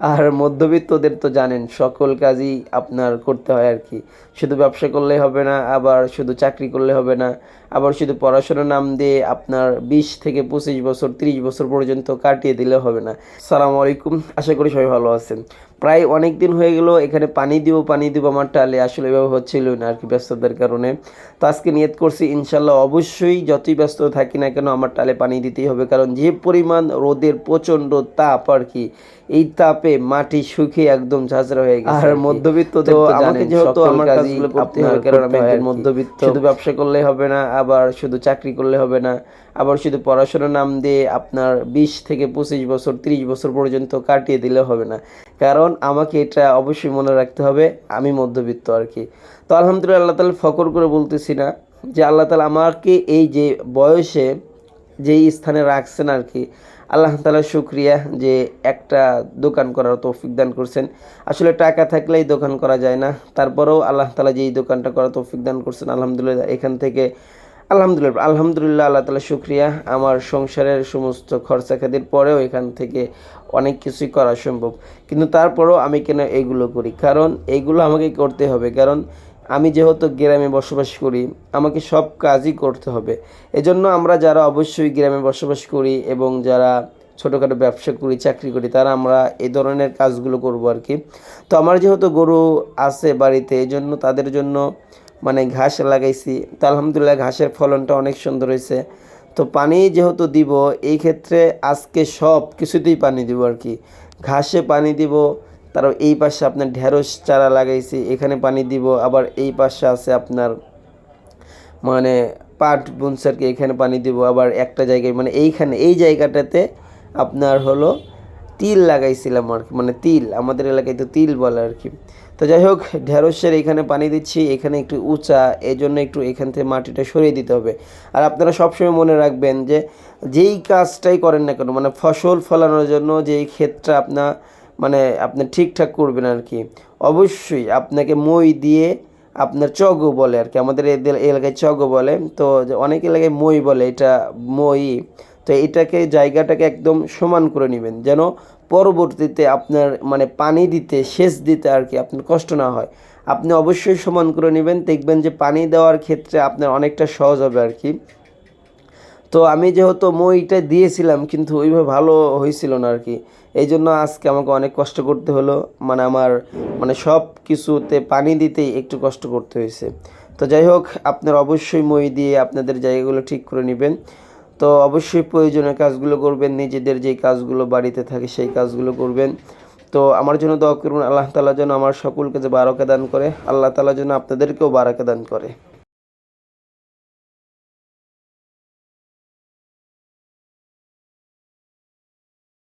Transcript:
আর মধ্যবিত্তদের তো জানেন, সকল কাজই আপনার করতে হয় আর কি। শুধু ব্যবসা করলে হবে না, আবার শুধু চাকরি করলে হবে না, আবার শুধু পড়াশোনার নাম দিয়ে আপনার বিশ থেকে পঁচিশ বছর, তিরিশ বছর পর্যন্ত কাটিয়ে দিলে হবে না। সালাম আলাইকুম, আশা করি সবাই ভালো আছেন। প্রায় অনেক দিন হয়ে গেল এখানে পানি দিব পানি দিব আমার টালে। আসলে এভাবে হচ্ছিল না আর কি ব্যস্ততার কারণে। তো আজকে নিয়ত করছি ইনশাল্লাহ অবশ্যই যতই ব্যস্ত থাকি না কেন আমার টালে পানি দিতেই হবে। কারণ যে পরিমাণ রোদের প্রচণ্ড তাপ আর কি এই তাপে মাটি শুকিয়ে একদম ঝাঁঝরা হয়ে গেছে আর মধ্যবিত্ত তো আমাকে যেহেতু আমার কাজগুলো করতে হবে কারণ আমি মধ্যবিত্ত। শুধু ব্যবসা করলে হবে না আবার শুধু চাকরি করলে হবে না। আবার শুধু পড়াশোনার নাম দিয়ে আপনার বিশ থেকে পঁচিশ বছর, তিরিশ বছর পর্যন্ত কাটিয়ে দিলে হবে না। কারণ আমাকে এটা অবশ্যই মনে রাখতে হবে, আমি মধ্যবিত্ত আর কি। তো আলহামদুলিল্লাহ আল্লাহ তালা ফকর করে বলতেছি না যে আল্লাহ তালা আমাকে এই যে বয়সে যেই স্থানে রাখছেন আর কি, আল্লাহ তালা শুক্রিয়া যে একটা দোকান করার তৌফিক দান করছেন। আসলে টাকা থাকলেই দোকান করা যায় না, তারপরেও আল্লাহ তালা যেই দোকানটা করার তৌফিক দান করছেন, আলহামদুলিল্লাহ এখান থেকে আলহামদুলিল্লাহ আলহামদুলিল্লাহ, আল্লাহ তালা শুক্রিয়া। আমার সংসারের সমস্ত খরচা খাতির পরেও এখান থেকে অনেক কিছুই করা সম্ভব। কিন্তু তারপরেও আমি কেন এইগুলো করি? কারণ এইগুলো আমাকে করতে হবে। কারণ আমি যেহেতু গ্রামে বসবাস করি, আমাকে সব কাজই করতে হবে। এজন্য আমরা যারা অবশ্যই গ্রামে বসবাস করি এবং যারা ছোটোখাটো ব্যবসা করি, চাকরি করি, তারা আমরা এই ধরনের কাজগুলো করব আর কি। তো আমার যেহেতু গরু আছে বাড়িতে এই জন্য তাদের জন্য মানে ঘাস লাগাইছি। তো আলহামদুলিল্লাহ ঘাসের ফলনটা অনেক সুন্দর হয়েছে। তো পানি যেহেতু দিব, এই ক্ষেত্রে আজকে সব কিছুতেই পানি দিব আর কি। ঘাসে পানি দিব, তারপর এই পাশে আপনার ঢেঁড়স চারা লাগাইছি, এখানে পানি দিব, আবার এই পাশে আছে আপনার মানে পাট বুনছে আর কি এখানে পানি দিব, আবার একটা জায়গায় মানে এইখানে, এই জায়গাটাতে আপনার হলো তিল লাগাইছিলাম আর কি মানে তিল, আমাদের এলাকায় তো তিল বলে আর কি। তো যাই হোক, ঢেঁড়সের এখানে পানি দিচ্ছি, এখানে একটু উঁচা এই জন্য একটু এখান থেকে মাটিটা সরিয়ে দিতে হবে। আর আপনারা সবসময় মনে রাখবেন যে, যেই কাজটাই করেন না কেন মানে ফসল ফলানোর জন্য যেই ক্ষেতটা আপনার মানে আপনি ঠিকঠাক করবেন আর কি, অবশ্যই আপনাকে মই দিয়ে আপনার চগো বলে আর কি, আমাদের এলাকায় চগো বলে, তো অনেক এলাকায় মই বলে, এটা মই তো এটাকে জায়গাটাকে একদম সমান করে নেবেন, যেন পরবর্তীতে আপনার মানে পানি দিতে, সেচ দিতে আর কি আপনার কষ্ট না হয়। আপনি অবশ্যই সমান করে নেবেন, দেখবেন যে পানি দেওয়ার ক্ষেত্রে আপনার অনেকটা সহজ হবে আর কি। তো আমি যেহেতু মইটা দিয়েছিলাম, কিন্তু ওইভাবে ভালো হয়েছিল না আর কি। এই জন্য আজকে আমাকে অনেক কষ্ট করতে হলো মানে আমার মানে সব কিছুতে পানি দিতেই একটু কষ্ট করতে হয়েছে। তো যাই হোক, আপনার অবশ্যই মই দিয়ে আপনাদের জায়গাগুলো ঠিক করে নেবেন। তো অবশ্যই প্রয়োজনীয় কাজগুলো করবেন, নিজেদের যেই কাজগুলো বাড়িতে থাকে সেই কাজগুলো করবেন। তো আমার জন্য দোয়া করুন, আল্লাহ তালা যেন আমার সকলকে যে বারাকা দান করে, আল্লাহ তালা যেন আপনাদেরকেও বারাকা দান করে।